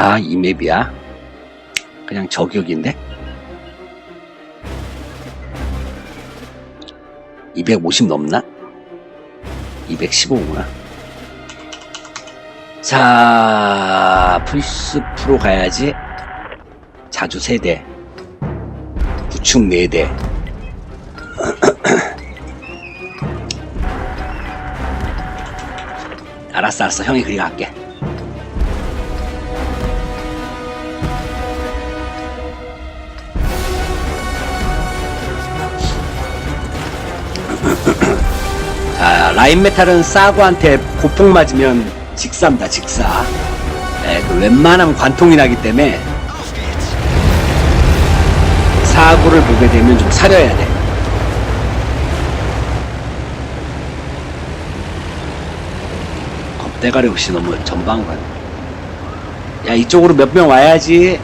아, 이 맵이야. 그냥 저격인데? 250 넘나? 215구나. 자, 플스 프로 가야지. 자주 3대. 구축 4대. 알았어, 알았어. 형이 그리 갈게. 자, 라인 메탈은 사고한테 고폭 맞으면 직사입니다, 직사. 예, 그 웬만하면 관통이 나기 때문에 사고를 보게 되면 좀 사려야 돼. 겁대가리 없이 너무 전방 간. 야, 이쪽으로 몇 명 와야지.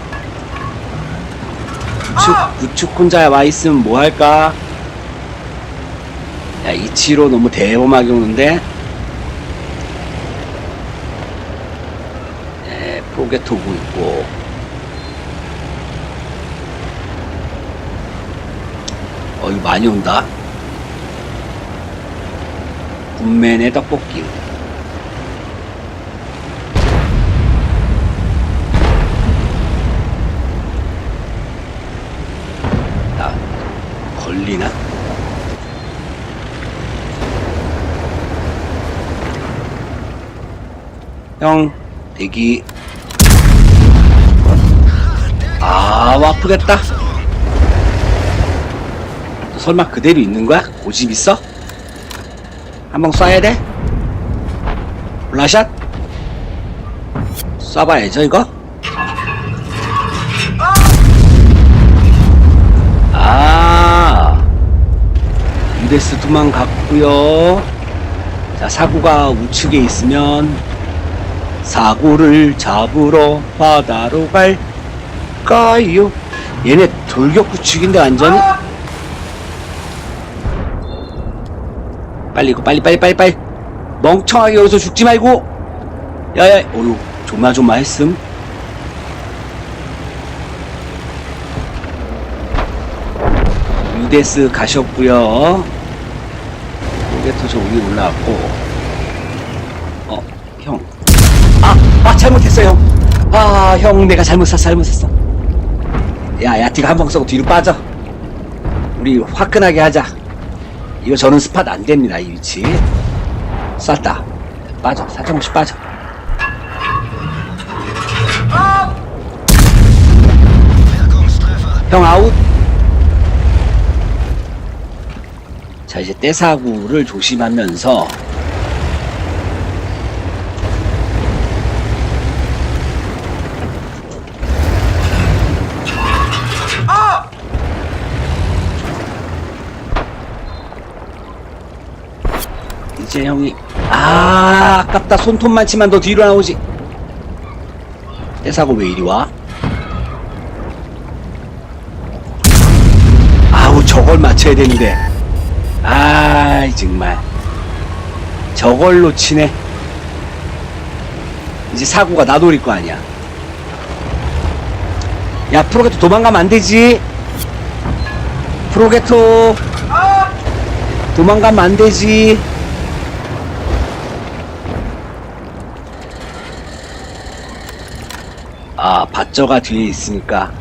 구축, 구축 혼자 와 있으면 뭐 할까? 야, 이치로 너무 대범하게 오는데? 예, 프로게트 오고 있고. 어, 이거 많이 온다. 군맨의 떡볶이. 나, 걸리나? 형, 대기. 아, 아프겠다. 너 설마 그대로 있는 거야? 고집 있어? 한방 쏴야 돼? 블라샷? 쏴봐야죠, 이거? 아, 유데스 도망갔고요 자, 사고가 우측에 있으면 사고를 잡으러 바다로 갈까요? 얘네 돌격 구축인데 완전히 빨리 이거 빨리 빨리 빨리 빨리. 멍청하게 여기서 죽지 말고. 야야 어휴 조마조마 했음. 유데스 가셨고요. 로게토 저 위에 올라왔고 아, 아 잘못했어 형. 아, 형 내가 잘못 샀어 잘못 샀어. 야, 야티가 한방 쏘고 뒤로 빠져. 우리 화끈하게 하자. 이거 저는 스팟 안 됩니다 이 위치. 쐈다. 빠져. 살짝씩 빠져. 형 아웃. 자 이제 떼사구를 조심하면서 이제 형이. 아 아깝다. 손톱만 치면 더 뒤로 나오지. 떼사고 왜 이리 와? 아우 저걸 맞춰야 되는데. 아 정말. 저걸 놓치네. 이제 사고가 나돌일 거 아니야. 야 프로게토 도망가면 안 되지. 프로게토. 도망가면 안 되지 아 밭저가 뒤에 있으니까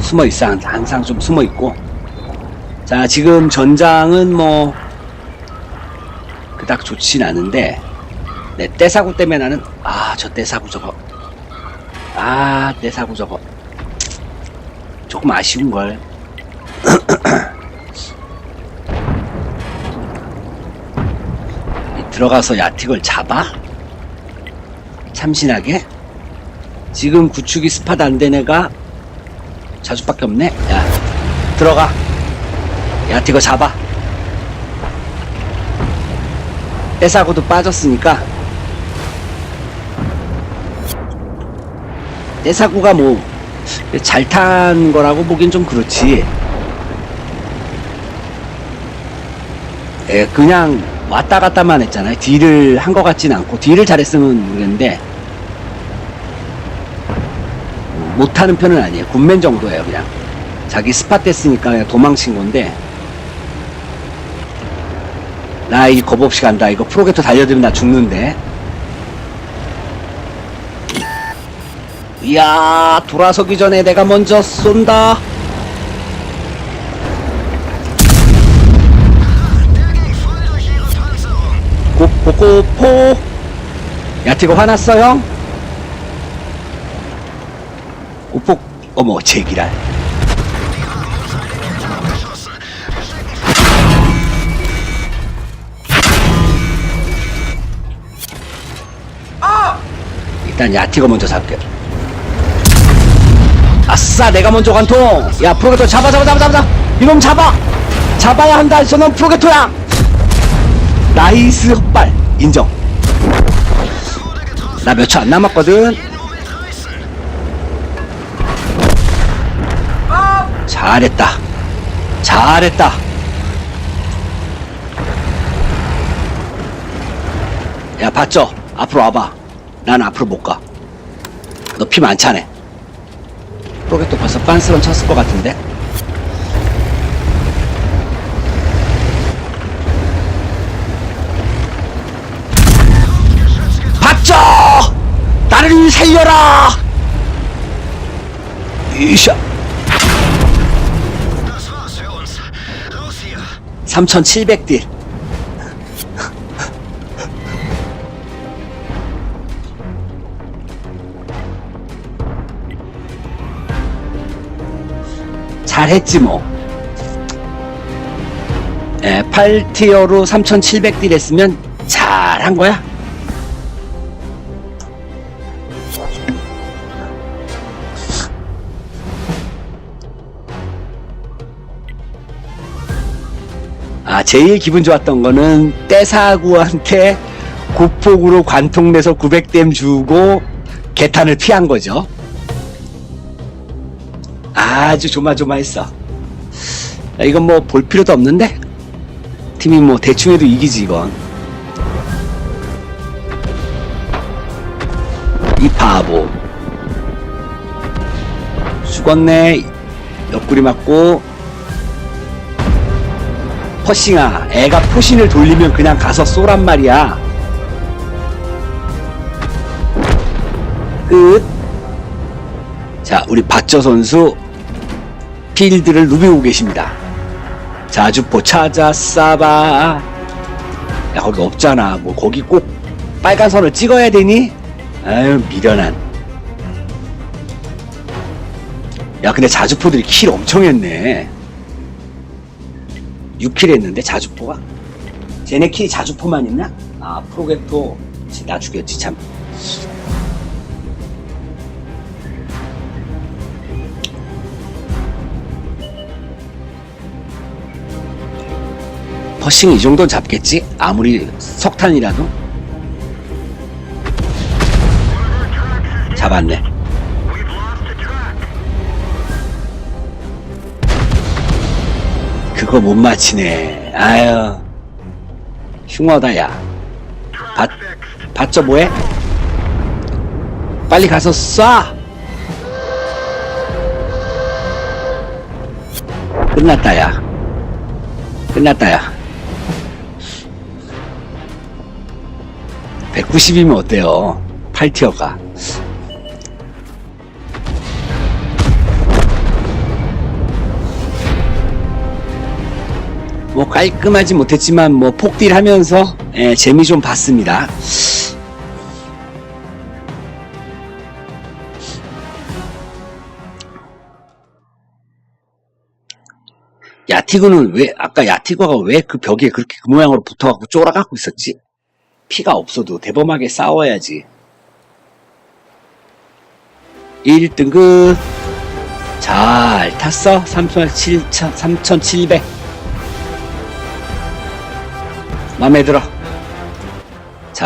숨어 있어. 항상 좀 숨어 있고. 자 지금 전장은 뭐 그닥 좋진 않은데 내 떼사구 때문에 나는 아 저 떼사구 저거. 아 떼사구 저거. 조금 아쉬운걸. 들어가서 야틱을 잡아? 참신하게? 지금 구축이 스팟 안 된 애가 자주밖에 없네? 야 들어가. 야틱을 잡아. 떼사고도 빠졌으니까. 떼사고가 뭐 잘 탄 거라고 보긴 좀 그렇지. 예, 그냥 왔다 갔다만 했잖아요. 딜을 한 것 같진 않고. 딜을 잘했으면 모르겠는데 못하는 편은 아니에요. 군맨 정도예요, 그냥. 자기 스팟 됐으니까 그냥 도망친 건데. 나 이 겁 없이 간다. 이거 프로게터 달려들면 나 죽는데. 이야, 돌아서기 전에 내가 먼저 쏜다. 고고고포. 야티고 화났어, 형? 고폭, 어머, 제기랄. 일단 야티가 먼저 잡게. 아싸, 내가 먼저 관통. 야, 프로게토 잡아, 잡아, 잡아, 잡아. 이놈 잡아. 잡아야 한다. 저놈 프로게토야. 나이스 헛발. 인정. 나 몇 초 안 남았거든. 잘했다. 잘했다. 야, 봤죠? 앞으로 와봐. 난 앞으로 못 가. 너 피 많잖아. 프로게토 벌써 빤스런 쳤을 것 같은데? 봤죠? 나를 살려라! 이샤. 3700딜. 잘했지 뭐. 예, 8티어로 3700딜 했으면 잘한 거야. 아, 제일 기분 좋았던 거는 떼사구한테 고폭으로 관통 내서 900댐 주고 개탄을 피한 거죠. 아주 조마조마했어. 야, 이건 뭐 볼 필요도 없는데? 팀이 뭐 대충 해도 이기지, 이건. 이 바보. 죽었네. 옆구리 맞고. 퍼싱아, 애가 포신을 돌리면 그냥 가서 쏘란 말이야. 끝. 자, 우리 박저 선수 필드를 누비고 계십니다. 자주포 찾아 싸봐. 야, 거기 없잖아. 뭐, 거기 꼭 빨간 선을 찍어야 되니? 아유, 미련한. 야, 근데 자주포들이 킬 엄청 했네. 6킬 했는데, 자주포가? 쟤네 킬이 자주포만 있나? 아, 프로게토. 나 죽였지, 참. 퍼싱 이 정도는 잡겠지? 아무리 석탄이라도? 잡았네. 그거 못 맞히네. 아유. 흉하다, 야. 봤, 봤죠, 뭐해? 빨리 가서 쏴! 끝났다, 야. 끝났다, 야. 190이면 어때요? 8티어가. 뭐 깔끔하지 못했지만 뭐 폭딜 하면서 예, 재미 좀 봤습니다. 야티그는 왜 아까 야티그가 왜 그 벽에 그렇게 그 모양으로 붙어갖고 쫄아갖고 있었지? 피가 없어도 대범하게 싸워야지. 1등급 잘 탔어 3700 맘에 들어